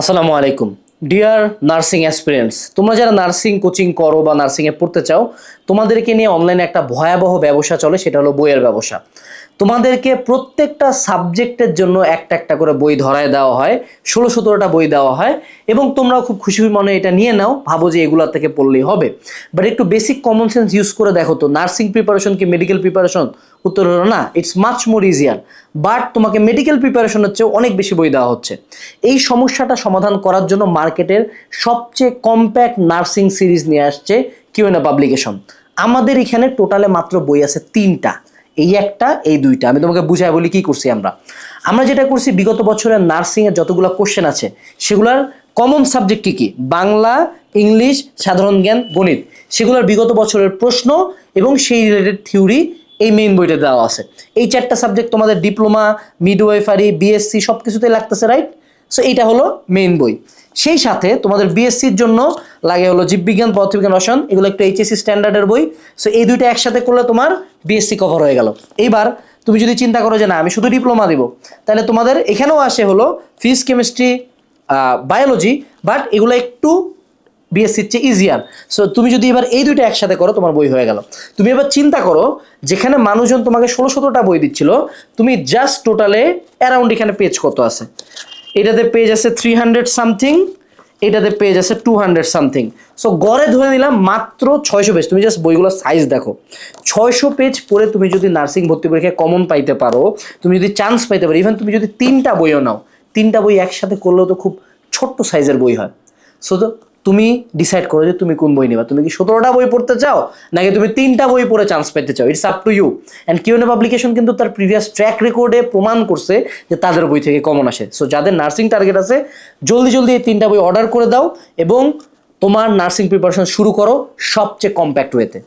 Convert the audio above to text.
আসসালামু আলাইকুম। Deer nursing aspirants তোমরা যারা নার্সিং কোচিং করো বা নার্সিংয়ে পড়তে চাও, তোমাদেরকে নিয়ে অনলাইনে একটা ভয়াবহ ব্যবসা চলে, সেটা হলো বইয়ের ব্যবসা। তোমাদেরকে প্রত্যেকটা সাবজেক্টের জন্য একটা একটা করে বই ধরায় দেওয়া হয়, ষোলো সতেরোটা বই দেওয়া হয়, এবং তোমরাও খুব খুশি মনে এটা নিয়ে নাও, ভাবো যে এগুলোর থেকে পড়লেই হবে। বাট একটু বেসিক কমন সেন্স ইউজ করে দেখো তো নার্সিং প্রিপারেশন কি মেডিকেল প্রিপারেশন উত্তর হলো না it's much more easier but তোমাকে মেডিকেল প্রিপারেশনের চেয়েও অনেক বেশি বই দেওয়া হচ্ছে। এই সমস্যাটা সমাধান করার জন্য মার্কেটের সবচেয়ে কম্প্যাক্ট নার্সিং সিরিজ নিয়ে আসছে কিউএনএ পাবলিকেশন আমাদের এখানে টোটালে মাত্র বই আছে তিনটা। এই একটা, এই দুইটা। আমি তোমাকে বুঝাই বলি কি করছি আমরা। আমরা যেটা করছি, বিগত বছরের নার্সিংয়ের যতগুলো কোশ্চেন আছে, সেগুলোর কমন সাবজেক্ট কী কী? বাংলা, ইংলিশ, সাধারণ জ্ঞান, গণিত। সেগুলোর বিগত বছরের প্রশ্ন এবং সেই রিলেটেড থিওরি এই মেইন বইটা দেওয়া আছে। এই চারটা সাবজেক্ট তোমাদের ডিপ্লোমা মিডওয়াইফারি বিএসসি সব কিছুতেই লাগতেছে রাইট সো এইটা হলো মেইন বই। সেই সাথে তোমাদের বিএসসির জন্য লাগে হলো জীববিজ্ঞান পদার্থবিজ্ঞান রসায়ন, এগুলো একটু এইচএসসি স্ট্যান্ডার্ডের বই। সো এই দুইটা একসাথে করলে তোমার বিএসসি কভার হয়ে গেল। এইবার তুমি যদি চিন্তা করো যে না, আমি শুধু ডিপ্লোমা দিব, তাহলে তোমাদের এখানেও আসে হলো ফিজিক্স কেমিস্ট্রি বায়োলজি বাট এগুলো একটু বিএসসির চেয়ে ইজিয়ার সো তুমি যদি এবার এই দুইটা একসাথে করো, তোমার বই হয়ে গেল। তুমি এবার চিন্তা করো, যেখানে মানুষজন তোমাকে ষোলো সতেরোটা বই দিচ্ছিল, তুমি জাস্ট টোটালে অ্যারাউন্ড এখানে পেজ কত আছে? এটাতে পেজ আছে থ্রি হান্ড্রেড সামথিং এটাতে পেজ আছে টু হান্ড্রেড সামথিং সো গড়ে ধরে নিলাম মাত্র ছয়শো পেজ তুমি জাস্ট বইগুলোর সাইজ দেখো। ছয়শো পেজ পড়ে তুমি যদি নার্সিং ভর্তি পরীক্ষায় কমন পাইতে পারো, তুমি যদি চান্স পাইতে পারো ইভেন তুমি যদি তিনটা বইও নাও, তিনটা বই একসাথে করলেও তো খুব ছোট্ট সাইজের বই হয়। সো তো তুমি ডিসাইড করো যে তুমি কোন বই নেবা। তুমি কি সতেরোটা বই পড়তে চাও, নাকি তুমি তিনটা বই পড়ে চান্স পেতে চাও? It's up to you and কিউনে publication কিন্তু তার প্রিভিয়াস ট্র্যাক রেকর্ডে প্রমাণ করছে যে তাদের বই থেকে কমন আসে। সো যাদের নার্সিং টার্গেট আছে, জলদি জলদি এই তিনটা বই অর্ডার করে দাও এবং তোমার নার্সিং প্রিপারেশন শুরু করো সবচেয়ে কম্প্যাক্ট ওয়েতে